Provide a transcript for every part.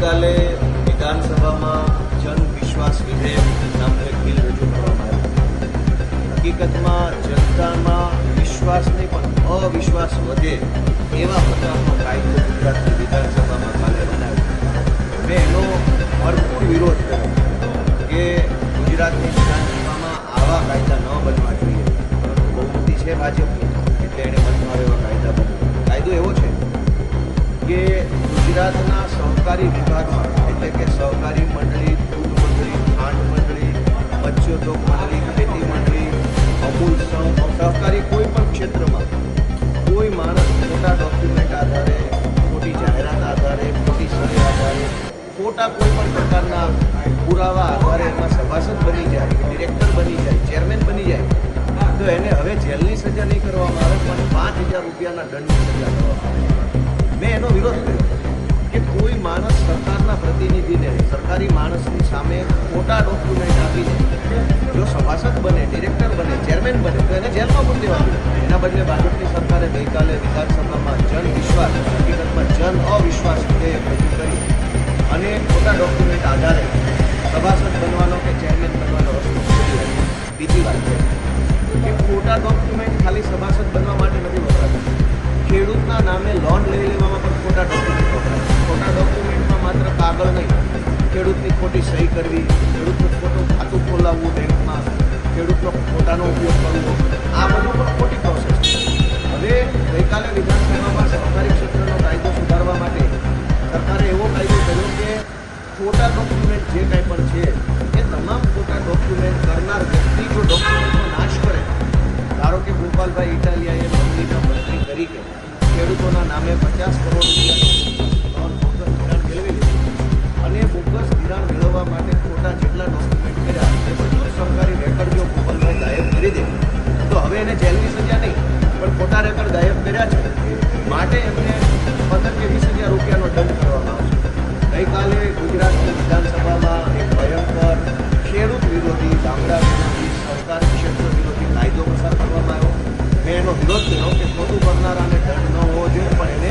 ગઈકાલે વિધાનસભામાં જન વિશ્વાસ વિધેયક નામનું એક બિલ રજૂ કરવામાં આવ્યું. હકીકતમાં જનતામાં વિશ્વાસ નહીં પણ અવિશ્વાસ વધે એવા પ્રકારનો કાયદો ગુજરાતની વિધાનસભામાં કાલે બનાવ્યો. મેં એનો ભરપૂર વિરોધ કર્યો કે ગુજરાતની વિધાનસભામાં આવા કાયદા ન બનવા ગુજરાતના સહકારી વિભાગમાં એટલે કે સહકારી મંડળી, દૂધ મંડળી, ખાંડ મંડળી, મત્સ્યોદ્યોગ મંડળી, ખેતી મંડળી, અમૂલ સહકારી કોઈ પણ ક્ષેત્રમાં, કોઈ માણસ ખોટા ડોક્યુમેન્ટ આધારે, ખોટી જાહેરાત આધારે, ખોટી સહી આધારે, ખોટા કોઈ પણ પ્રકારના પુરાવા આધારે એમાં સભાસદ બની જાય ડિરેક્ટર બની જાય ચેરમેન બની જાય, તો એને હવે જેલની સજા નહીં કરવામાં આવે, પણ પાંચ હજાર રૂપિયાના દંડની સજા કરવામાં આવે. મેં એનો વિરોધ કર્યો. કે કોઈ માણસ સરકારના પ્રતિનિધિને, સરકારી માણસની સામે ખોટા ડોક્યુમેન્ટ આપીને, જો સભાસદ બને ડિરેક્ટર બને ચેરમેન બને, તો એને જેલમાં પૂરી દેવાનું. એના બદલે ભાજપની સરકારે ગઈકાલે વિધાનસભામાં જન વિશ્વાસ, હકીકતમાં જન અવિશ્વાસ વિધેયક રજૂ કરી અને ખોટા ડોક્યુમેન્ટ આધારે સભાસદ બનવાનો કે ચેરમેન બનવાનો રસ્તો બીજી વાત છે કે ખોટા ડોક્યુમેન્ટ ખાલી સભાસદ બનવા માટે નથી વપરાતા. ખેડૂતના નામે લોન લઈ લેવામાં પણ ખોટા ડોક્યુમેન્ટ વપરાય ડોક્યુમેન્ટમાં માત્ર કાગળ નહીં, ખેડૂતની ખોટી સહી કરવી, ખેડૂતનું ખોટું ખાતું ખોલાવવું બેંકમાં, ખેડૂતનો ખોટાનો ઉપયોગ કરવો, આ બધું પણ ખોટી પ્રોસેસ છે. હવે ગઈકાલે વિધાનસભામાં સરકારી ક્ષેત્રનો કાયદો સુધારવા માટે સરકારે એવો કાયદો કર્યો કે ખોટા ડોક્યુમેન્ટ જે કાંઈ પણ છે, એ તમામ ખોટા ડોક્યુમેન્ટ કરનાર વ્યક્તિ જો ડોક્યુમેન્ટનો નાશ કરે, ધારો કે ગોપાલભાઈ ઇટાલિયાએ મંત્રીના મંત્રી તરીકે ખેડૂતોના નામે પચાસ કરોડ રૂપિયાનું મેળવવા માટે ખોટા જેટલા ડોક્યુમેન્ટ કર્યા એ બધું સરકારી રેકર્ડ જો ગોપાલભાઈ ગાયબ કરી દે, તો હવે એને જેલની સજા નહીં, પણ ખોટા રેકર્ડ ગાયબ કર્યા છે. માટે એમને પંદર કે વીસ હજાર રૂપિયાનો દંડ કરવામાં આવશે. ગઈકાલે ગુજરાતની વિધાનસભામાં એક ભયંકર ખેડૂત વિરોધી, ગામડા વિરોધી, સરકાર ક્ષેત્ર વિરોધી કાયદો પસાર કરવામાં આવ્યો. મેં એનો વિરોધ કર્યો કે ખોટું કરનારાને દંડ ન હોવો જોઈએ, પણ એને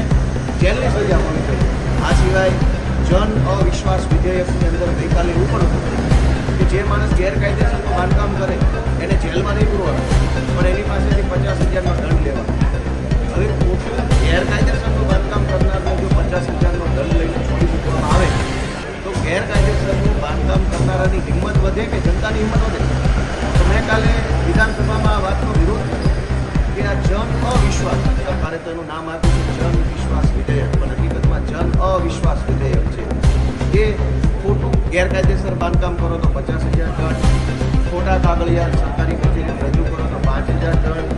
જેલની સજા મળી જોઈએ આ સિવાય જન અવિશ્વાસ વિધેયકની અંદર ગઈકાલે એવું પણ હતું કે જે માણસ ગેરકાયદેસરનું બાંધકામ કરે, એને જેલમાં નહીં પૂરવાનું, પણ એની પાસેથી પચાસ હજારનો દંડ લેવાનો. હવે ખોટું ગેરકાયદેસરનું બાંધકામ કરનારને જો પચાસ હજારનો દંડ લઈને છોડી મૂકવામાં આવે. તો ગેરકાયદેસરનું બાંધકામ કરનારાની હિંમત વધે કે જનતાની હિંમત વધે? તો મેં કાલે વિધાનસભામાં આ વાતનો વિરોધ કર્યો કે આ જન અવિશ્વાસ સરકારે તો એનું નામ આપ્યું છે, જન બાંધકામ કરો તો પચાસ હજાર દંડ ખોટા કાગળિયા સરકારી કચેરીને રજૂ કરો તો પાંચ હજાર દંડ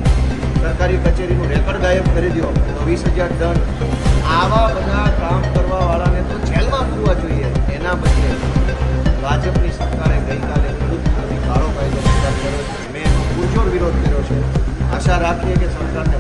સરકારી કચેરીનું રેકર્ડ ગાયબ કરી દો તો વીસ હજાર દંડ આવા બધા કામ કરવાવાળાને તો જેલમાં પૂરવા જોઈએ, એના બદલે ભાજપની સરકારે ગઈકાલે ખેડૂત વિરોધી કાળો કાયદો કર્યો મેં એનો વિરોધ કર્યો છે. આશા રાખીએ કે સરકારને